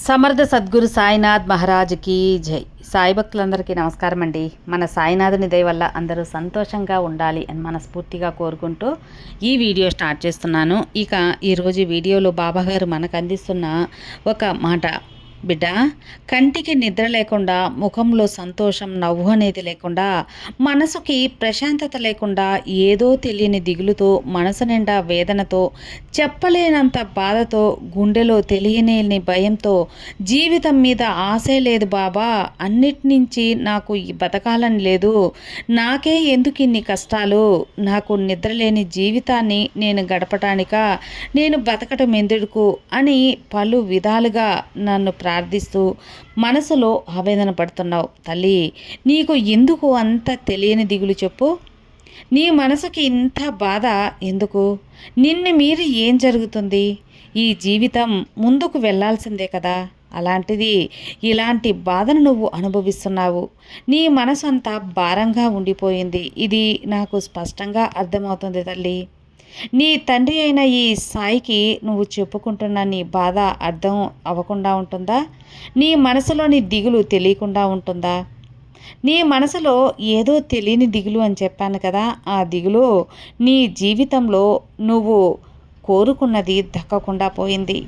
సమర్థ సద్గురు సాయినాథ్ మహారాజ్కి జై. సాయి భక్తులందరికీ నమస్కారం అండి మన సాయినాథుని దయ వల్ల అందరూ సంతోషంగా ఉండాలి అని మనస్ఫూర్తిగా కోరుకుంటూ ఈ వీడియో స్టార్ట్ చేస్తున్నాను. ఇక ఈరోజు వీడియోలో బాబాగారు మనకు అందిస్తున్న ఒక మాట. బిడ్డ కంటికి నిద్ర లేకుండా ముఖంలో సంతోషం నవ్వు అనేది లేకుండా మనసుకి ప్రశాంతత లేకుండా ఏదో తెలియని దిగులుతో మనసు నిండా వేదనతో చెప్పలేనంత బాధతో గుండెలో తెలియని భయంతో జీవితం మీద ఆశే లేదు బాబా అన్నిటి నుంచి నాకు ఈ బతకాలని లేదు. నాకే ఎందుకు ఇన్ని కష్టాలు? నాకు నిద్రలేని జీవితాన్ని నేను గడపటానిక? నేను బతకటం ఎందుకు? అని పలు విధాలుగా నన్ను ప్రార్థిస్తూ మనసులో ఆవేదన పడుతున్నావు. తల్లి నీకు ఎందుకు అంత తెలియని దిగులు చెప్పు? నీ మనసుకి ఇంత బాధ ఎందుకు? నిన్ను మీరు ఏం జరుగుతుంది? ఈ జీవితం ముందుకు వెళ్ళాల్సిందే కదా. అలాంటిది ఇలాంటి బాధను నువ్వు అనుభవిస్తున్నావు. నీ మనసు అంతా భారంగా ఉండిపోయింది. ఇది నాకు స్పష్టంగా అర్థమవుతుంది తల్లి. నీ తండ్రి అయిన ఈ సాయికి నువ్వు చెప్పుకుంటున్న నీ బాధ అర్థం అవ్వకుండా ఉంటుందా? నీ మనసులోని దిగులు తెలియకుండా ఉంటుందా? నీ మనసులో ఏదో తెలియని దిగులు అని చెప్పాను కదా ఆ దిగులు నీ జీవితంలో నువ్వు కోరుకున్నది దక్కకుండా పోయింది.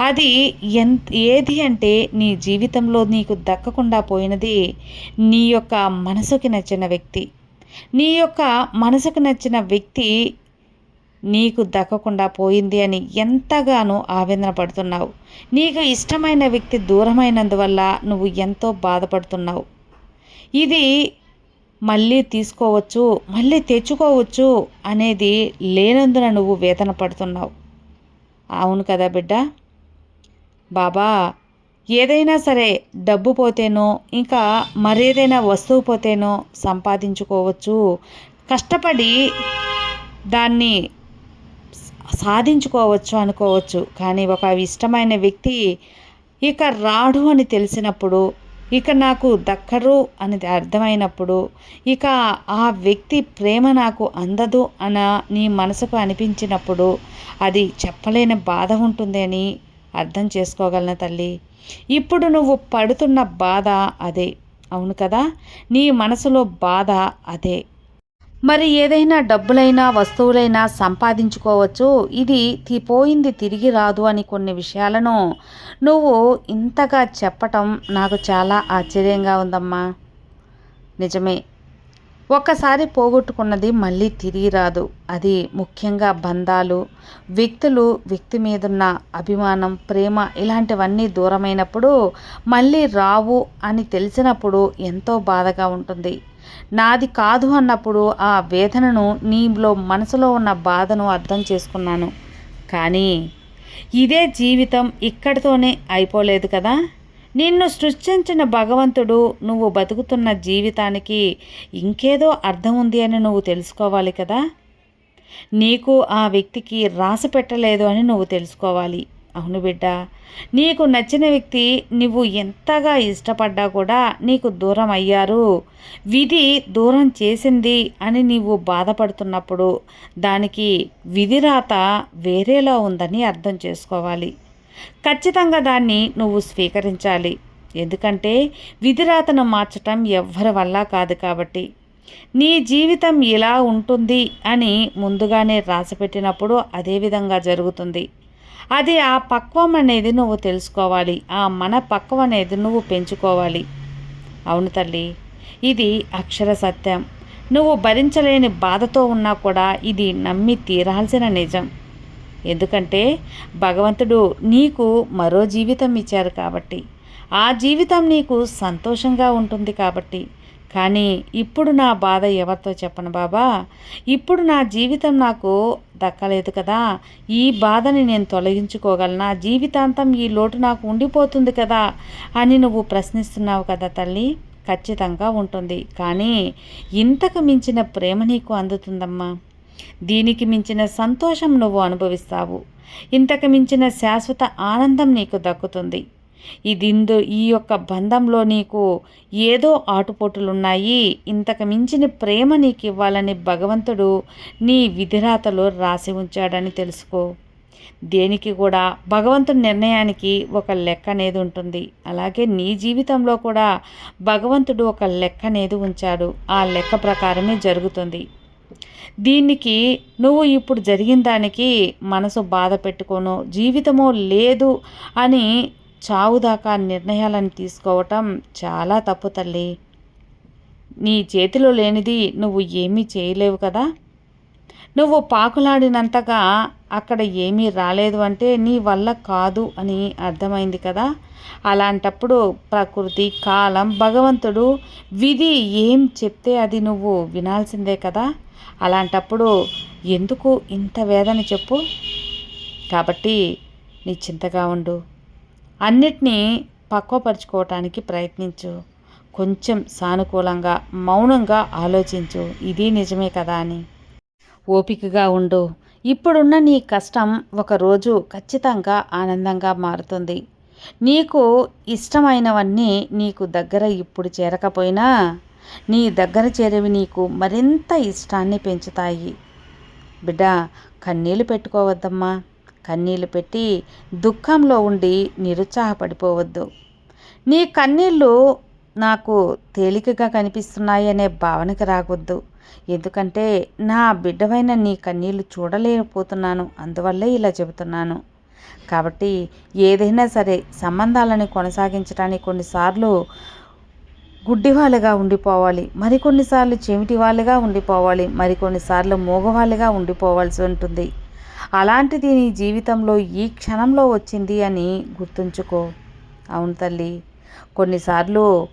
అది ఎంత ఏది అంటే నీ జీవితంలో నీకు దక్కకుండా పోయినది నీ యొక్క మనసుకి నచ్చిన వ్యక్తి. నీ యొక్క మనసుకు నచ్చిన వ్యక్తి నీకు దక్కకుండా పోయింది అని ఎంతగానో ఆవేదన పడుతున్నావు నీకు ఇష్టమైన వ్యక్తి దూరమైనందువల్ల నువ్వు ఎంతో బాధపడుతున్నావు. ఇది మళ్ళీ తీసుకోవచ్చు మళ్ళీ తెచ్చుకోవచ్చు అనేది లేనందున నువ్వు వేదన పడుతున్నావు అవును కదా బిడ్డ. బాబా ఏదైనా సరే డబ్బు పోతేనో ఇంకా మరేదైనా వస్తువు పోతేనో సంపాదించుకోవచ్చు. కష్టపడి దాన్ని సాధించుకోవచ్చు అనుకోవచ్చు. కానీ ఒక ఇష్టమైన వ్యక్తి ఇక రాడు అని తెలిసినప్పుడు ఇక నాకు దక్కరు అని అర్థమైనప్పుడు ఇక ఆ వ్యక్తి ప్రేమ నాకు అందదు అన నీ మనసుకు అనిపించినప్పుడు అది చెప్పలేని బాధ ఉంటుంది అని అర్థం చేసుకోగలను తల్లి. ఇప్పుడు నువ్వు పడుతున్న బాధ అదే. అవును కదా? నీ మనసులో బాధ అదే. మరి ఏదైనా డబ్బులైనా వస్తువులైనా సంపాదించుకోవచ్చు. ఇది పోయింది తిరిగి రాదు అని కొన్ని విషయాలను నువ్వు ఇంతగా చెప్పటం నాకు చాలా ఆశ్చర్యంగా ఉందమ్మా. నిజమే. ఒక్కసారి పోగొట్టుకున్నది మళ్ళీ తిరిగి రాదు. అది ముఖ్యంగా బంధాలు వ్యక్తులు వ్యక్తి మీదున్న అభిమానం ప్రేమ ఇలాంటివన్నీ దూరమైనప్పుడు మళ్ళీ రావు అని తెలిసినప్పుడు ఎంతో బాధగా ఉంటుంది. నాది కాదు అన్నప్పుడు ఆ వేదనను నీలో మనసులో ఉన్న బాధను అర్థం చేసుకున్నాను. కానీ ఇదే జీవితం ఇక్కడితోనే అయిపోలేదు కదా. నిన్ను సృష్టించిన భగవంతుడు నువ్వు బతుకుతున్న జీవితానికి ఇంకేదో అర్థం ఉంది అని నువ్వు తెలుసుకోవాలి కదా. నీకు ఆ వ్యక్తికి రాసి పెట్టలేదు అని నువ్వు తెలుసుకోవాలి. అవును బిడ్డ. నీకు నచ్చిన వ్యక్తి నువ్వు ఎంతగా ఇష్టపడ్డా కూడా నీకు దూరం అయ్యారు. విధి దూరం చేసింది అని నీవు బాధపడుతున్నప్పుడు దానికి విధిరాత వేరేలా ఉందని అర్థం చేసుకోవాలి. ఖచ్చితంగా దాన్ని నువ్వు స్వీకరించాలి. ఎందుకంటే విధిరాతను మార్చటం ఎవ్వరి వల్ల కాదు కాబట్టి. నీ జీవితం ఇలా ఉంటుంది అని ముందుగానే రాసిపెట్టినప్పుడు అదే విధంగా జరుగుతుంది. అది ఆ పక్వం అనేది నువ్వు తెలుసుకోవాలి. ఆ మన పక్వం అనేది నువ్వు పెంచుకోవాలి. అవును తల్లి ఇది అక్షర సత్యం. నువ్వు భరించలేని బాధతో ఉన్నా కూడా ఇది నమ్మి తీరాల్సిన నిజం. ఎందుకంటే భగవంతుడు నీకు మరో జీవితం ఇచ్చారు కాబట్టి. ఆ జీవితం నీకు సంతోషంగా ఉంటుంది కాబట్టి. కానీ ఇప్పుడు నా బాధ ఎవరితో చెప్పను బాబా? ఇప్పుడు నా జీవితం నాకు దక్కలేదు కదా. ఈ బాధని నేను తొలగించుకోగలనా? జీవితాంతం ఈ లోటు నాకు ఉండిపోతుంది కదా అని నువ్వు ప్రశ్నిస్తున్నావు కదా తల్లి. ఖచ్చితంగా ఉంటుంది. కానీ ఇంతకు మించిన ప్రేమ నీకు అందుతుందమ్మా. దీనికి మించిన సంతోషం నువ్వు అనుభవిస్తావు. ఇంతకు మించిన శాశ్వత ఆనందం నీకు దక్కుతుంది. ఇదిందు ఈ యొక్క బంధంలో నీకు ఏదో ఆటుపోటులున్నాయి. ఇంతకు మించిన ప్రేమ నీకు ఇవ్వాలని భగవంతుడు నీ విధిరాతలో రాసి ఉంచాడని తెలుసుకో. దేనికి కూడా భగవంతుని నిర్ణయానికి ఒక లెక్క అనేది ఉంటుంది. అలాగే నీ జీవితంలో కూడా భగవంతుడు ఒక లెక్క అనేది ఉంచాడు. ఆ లెక్క ప్రకారమే జరుగుతుంది. దీనికి నువ్వు ఇప్పుడు జరిగిన దానికి మనసు బాధ పెట్టుకోను. జీవితమో లేదు అని చావుదాకా నిర్ణయాలను తీసుకోవటం చాలా తప్పు తల్లి. నీ చేతిలో లేనిది నువ్వు ఏమీ చేయలేవు కదా? నువ్వు పాకులాడినంతగా అక్కడ ఏమీ రాలేదు అంటే నీ వల్ల కాదు అని అర్థమైంది కదా? అలాంటప్పుడు ప్రకృతి కాలం భగవంతుడు విధి ఏం చెప్తే అది నువ్వు వినాల్సిందే కదా? అలాంటప్పుడు ఎందుకు ఇంత వేదన చెప్పు? కాబట్టి నీ చింతగా ఉండు. అన్నిటినీ పక్వపరుచుకోవటానికి ప్రయత్నించు. కొంచెం సానుకూలంగా మౌనంగా ఆలోచించు. ఇది నిజమే కదా అని. ఓపికగా ఉండు. ఇప్పుడున్న నీ కష్టం ఒకరోజు ఖచ్చితంగా ఆనందంగా మారుతుంది. నీకు ఇష్టమైనవన్నీ నీకు దగ్గర ఇప్పుడు చేరకపోయినా నీ దగ్గర చేరేవి నీకు మరింత ఇష్టాన్ని పెంచుతాయి. బిడ్డ కన్నీళ్ళు పెట్టుకోవద్దమ్మా. కన్నీళ్ళు పెట్టి దుఃఖంలో ఉండి నిరుత్సాహపడిపోవద్దు. నీ కన్నీళ్ళు నాకు తేలికగా కనిపిస్తున్నాయి అనే భావనకి రావద్దు. ఎందుకంటే నా బిడ్డవైన నీ కన్నీళ్ళు చూడలేకపోతున్నాను. అందువల్లే ఇలా చెబుతున్నాను. కాబట్టి ఏదైనా సరే సంబంధాలను కొనసాగించడానికి కొన్నిసార్లు గుడ్డి వాళ్ళుగా ఉండిపోవాలి. మరికొన్నిసార్లు చెమిటి వాళ్ళుగా ఉండిపోవాలి. మరికొన్నిసార్లు మూగవాళ్ళుగా ఉండిపోవాల్సి ఉంటుంది. అలాంటిది నీ జీవితంలో ఈ క్షణంలో వచ్చింది అని గుర్తుంచుకో. అవును తల్లి. కొన్నిసార్లు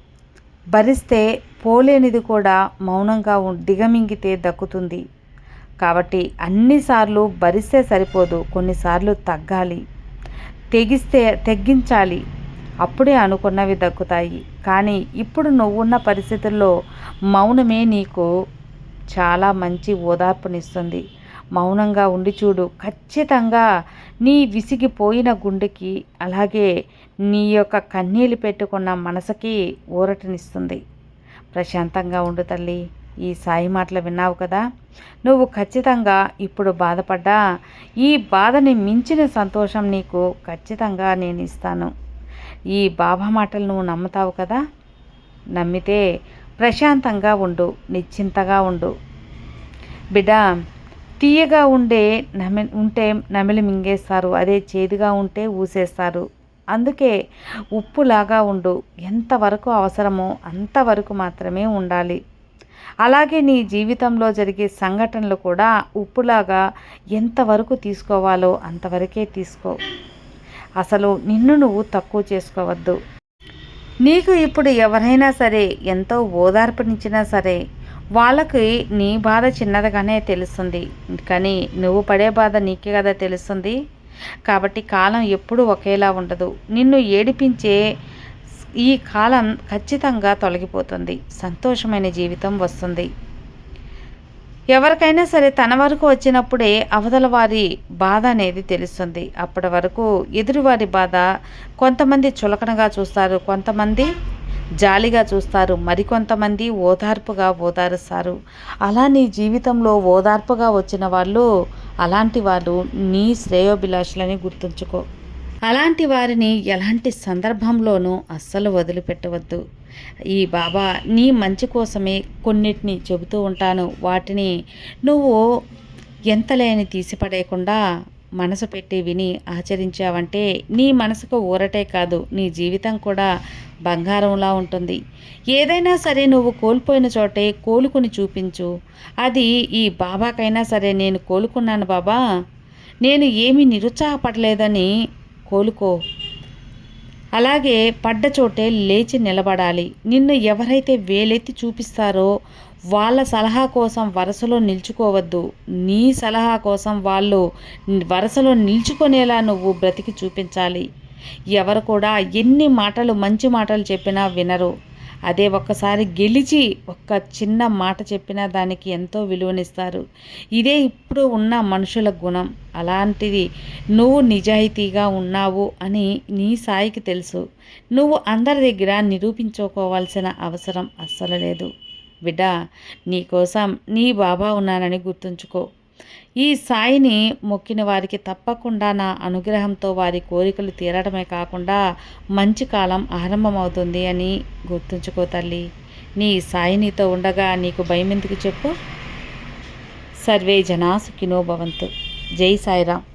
భరిస్తే పోలేనిది కూడా మౌనంగా దిగమింగితే దక్కుతుంది. కాబట్టి అన్నిసార్లు భరిస్తే సరిపోదు కొన్నిసార్లు తగ్గాలి. తెగిస్తే తగ్గించాలి అప్పుడే అనుకున్నవి దక్కుతాయి. కానీ ఇప్పుడు నువ్వున్న పరిస్థితుల్లో మౌనమే నీకు చాలా మంచి ఓదార్పునిస్తుంది. మౌనంగా ఉండి చూడు. ఖచ్చితంగా నీ విసిగిపోయిన గుండెకి అలాగే నీ యొక్క కన్నీళ్ళు పెట్టుకున్న మనసుకి ఊరటనిస్తుంది. ప్రశాంతంగా ఉండు తల్లి. ఈ సాయి మాటలు విన్నావు కదా? నువ్వు ఖచ్చితంగా ఇప్పుడు బాధపడ్డా ఈ బాధని మించిన సంతోషం నీకు ఖచ్చితంగా నేను ఇస్తాను. ఈ బాబా మాటలు నువ్వు నమ్ముతావు కదా? నమ్మితే ప్రశాంతంగా ఉండు నిశ్చింతగా ఉండు. బిడ్డ తీయగా ఉండే నమి ఉంటే నమిలి మింగేస్తారు అదే చేదుగా ఉంటే ఊసేస్తారు. అందుకే ఉప్పులాగా ఉండు ఎంతవరకు అవసరమో అంతవరకు మాత్రమే ఉండాలి. అలాగే నీ జీవితంలో జరిగే సంఘటనలు కూడా ఉప్పులాగా ఎంతవరకు తీసుకోవాలో అంతవరకే తీసుకో. అసలు నిన్ను నువ్వు తక్కువ చేసుకోవద్దు. నీకు ఇప్పుడు ఎవరైనా సరే ఎంతో ఓదార్పునిచ్చినా సరే వాళ్ళకి నీ బాధ చిన్నదిగానే తెలుస్తుంది. కానీ నువ్వు పడే బాధ నీకే కదా తెలుస్తుంది. కాబట్టి కాలం ఎప్పుడూ ఒకేలా ఉండదు. నిన్ను ఏడిపించే ఈ కాలం ఖచ్చితంగా తొలగిపోతుంది. సంతోషమైన జీవితం వస్తుంది. ఎవరికైనా సరే తన వరకు వచ్చినప్పుడే అవతల వారి బాధ అనేది తెలుస్తుంది. అప్పటి వరకు ఎదురువారి బాధ కొంతమంది చులకనగా చూస్తారు. కొంతమంది జాలిగా చూస్తారు. మరికొంతమంది ఓదార్పుగా ఓదారుస్తారు. అలా నీ జీవితంలో ఓదార్పుగా వచ్చిన వాళ్ళు అలాంటి వాళ్ళు నీ శ్రేయోభిలాషులని గుర్తుంచుకో. అలాంటి వారిని ఎలాంటి సందర్భంలోనూ అస్సలు వదిలిపెట్టవద్దు. ఈ బాబా నీ మంచి కోసమే కొన్నిటిని చెబుతూ ఉంటాను. వాటిని నువ్వు ఎంతలేని తీసిపడేయకుండా మనసు పెట్టి విని ఆచరించావంటే నీ మనసుకు ఊరటే కాదు నీ జీవితం కూడా బంగారంలా ఉంటుంది. ఏదైనా సరే నువ్వు కోల్పోయిన చోటే కోలుకుని చూపించు. అది ఈ బాబాకైనా సరే నేను కోలుకున్నాను బాబా. నేను ఏమీ నిరుత్సాహపడలేదని కోలుకో. అలాగే పడ్డ చోటే లేచి నిలబడాలి. నిన్ను ఎవరైతే వేలెత్తి చూపిస్తారో వాళ్ళ సలహా కోసం వరుసలో నిల్చుకోవద్దు. నీ సలహా కోసం వాళ్ళు వరుసలో నిల్చుకునేలా నువ్వు బ్రతికి చూపించాలి. ఎవరు కూడా ఎన్ని మాటలు మంచి మాటలు చెప్పినా వినరు. అదే ఒక్కసారి గెలిచి ఒక్క చిన్న మాట చెప్పినా దానికి ఎంతో విలువనిస్తారు. ఇదే ఇప్పుడు ఉన్న మనుషుల గుణం. అలాంటిది నువ్వు నిజాయితీగా ఉన్నావు అని నీ సాయికి తెలుసు. నువ్వు అందరి దగ్గర నిరూపించుకోవాల్సిన అవసరం అస్సలు లేదు. బిడ్డ నీకోసం నీ బాబా ఉన్నానని గుర్తుంచుకో. ఈ సాయిని మొక్కిన వారికి తప్పకుండా నా అనుగ్రహంతో వారి కోరికలు తీరడమే కాకుండా మంచి కాలం ఆరంభమవుతుంది అని గుర్తుంచుకో తల్లి. నీ సాయి నీతో ఉండగా నీకు భయం ఎందుకు చెప్పు? సర్వే జనా సుఖినో భవంతు. జై సాయిరామ్.